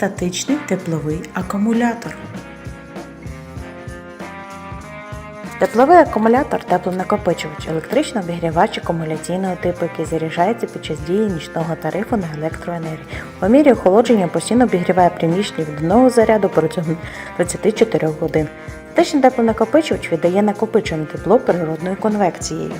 статичний тепловий акумулятор. Тепловий акумулятор теплонакопичувач, електрично обігрівач акумуляційного типу, який заряджається під час дії нічного тарифу на електроенергію. По мірі охолодження постійно обігріває приміщення від одного заряду протягом 24 годин. Статичний теплонакопичувач віддає накопичене тепло природною конвекцією.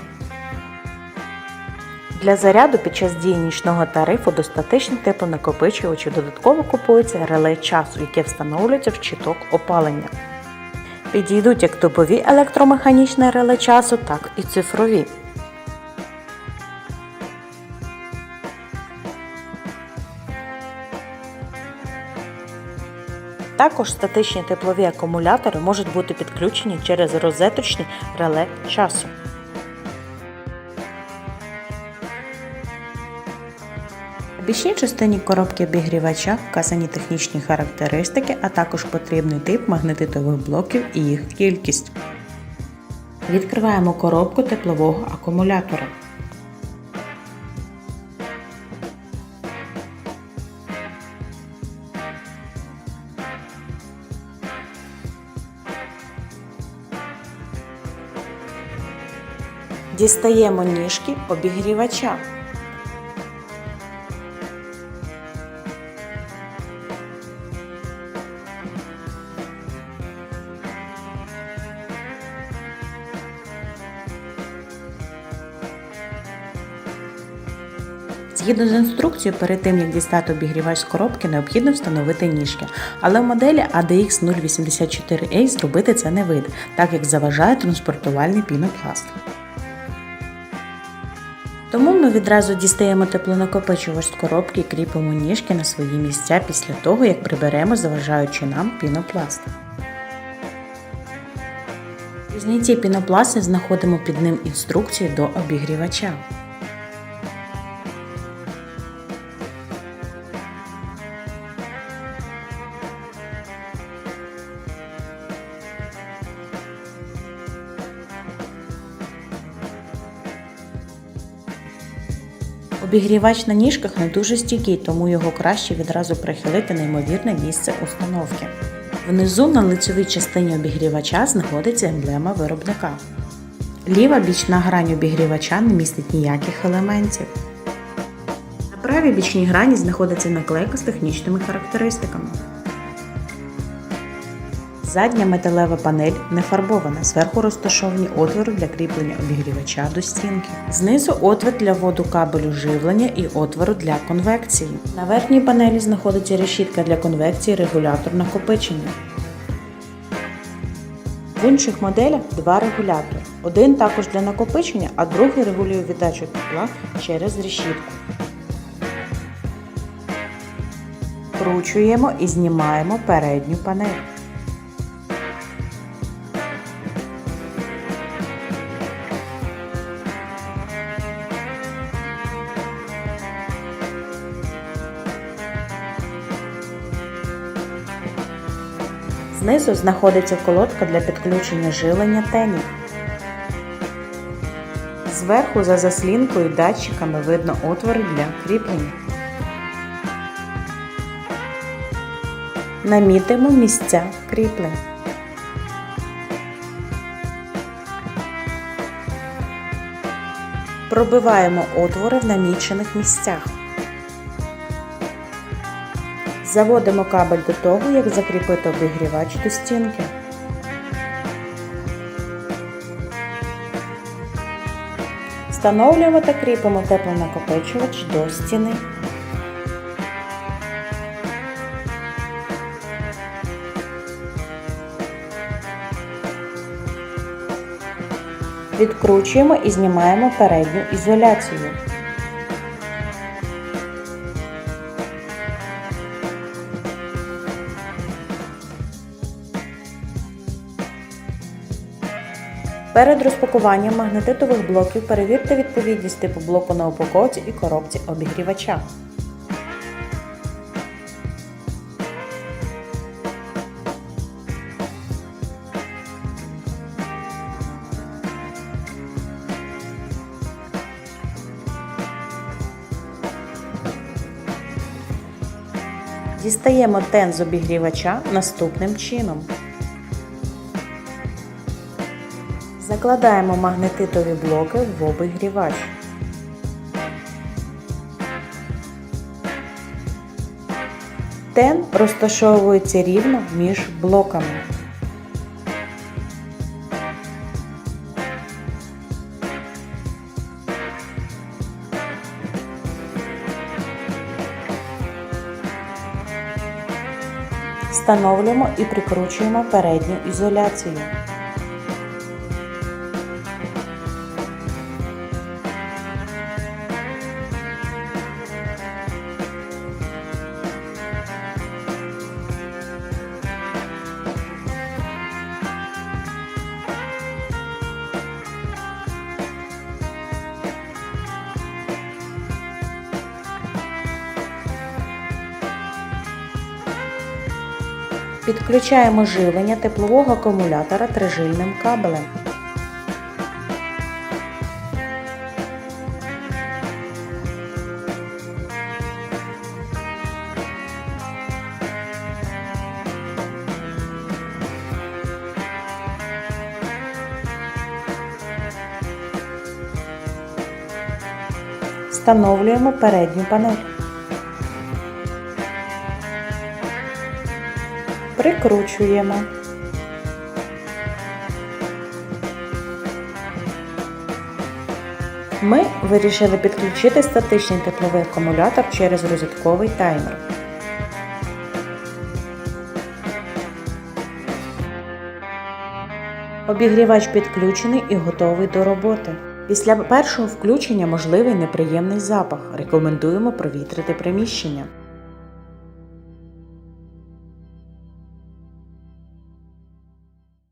Для заряду під час дії нічного тарифу до статичних теплонакопичувачів додатково купується реле часу, яке встановлюється в щиток опалення. Підійдуть як добові електромеханічні реле часу, так і цифрові. Також статичні теплові акумулятори можуть бути підключені через розеточні реле часу. Бічній частині коробки обігрівача вказані технічні характеристики, а також потрібний тип магнетитових блоків і їх кількість. Відкриваємо коробку теплового акумулятора. Дістаємо ніжки обігрівача. Згідно з інструкцією, перед тим як дістати обігрівач з коробки, необхідно встановити ніжки. Але в моделі ADX 084A зробити це не вийде, так як заважає транспортувальний пінопласт. Тому ми відразу дістаємо теплонакопичувач з коробки і кріпимо ніжки на свої місця після того, як приберемо заважаючи нам пінопласт. У знятті пінопласту знаходимо під ним інструкцію до обігрівача. Обігрівач на ніжках не дуже стійкий, тому його краще відразу прихилити на ймовірне місце установки. Внизу на лицевій частині обігрівача знаходиться емблема виробника. Ліва бічна грань обігрівача не містить ніяких елементів. На правій бічній грані знаходиться наклейка з технічними характеристиками. Задня металева панель не фарбована, зверху розташовані отвори для кріплення обігрівача до стінки. Знизу отвір для вводу кабелю живлення і отвору для конвекції. На верхній панелі знаходиться решітка для конвекції регулятор накопичення. В інших моделях два регулятори. Один також для накопичення, а другий регулює віддачу тепла через решітку. Вкручуємо і знімаємо передню панель. Знизу знаходиться колодка для підключення жилення тенів. Зверху за заслінкою датчиками видно отвори для кріплення. Намітимо місця кріплень. Пробиваємо отвори в намічених місцях. Заводимо кабель до того, як закріпити обігрівач до стінки. Встановлюємо та кріпимо теплонакопичувач до стіни. Відкручуємо і знімаємо передню ізоляцію. Перед розпакуванням магнетитових блоків перевірте відповідність типу блоку на упаковці і коробці обігрівача. Дістаємо тен з обігрівача наступним чином. Закладаємо магнетитові блоки в обігрівач. Тен розташовується рівно між блоками. Встановлюємо і прикручуємо передню ізоляцію. Підключаємо живлення теплового акумулятора трижильним кабелем. Встановлюємо передню панель. Прикручуємо. Ми вирішили підключити статичний тепловий акумулятор через розетковий таймер. Обігрівач підключений і готовий до роботи. Після першого включення можливий неприємний запах. Рекомендуємо провітрити приміщення.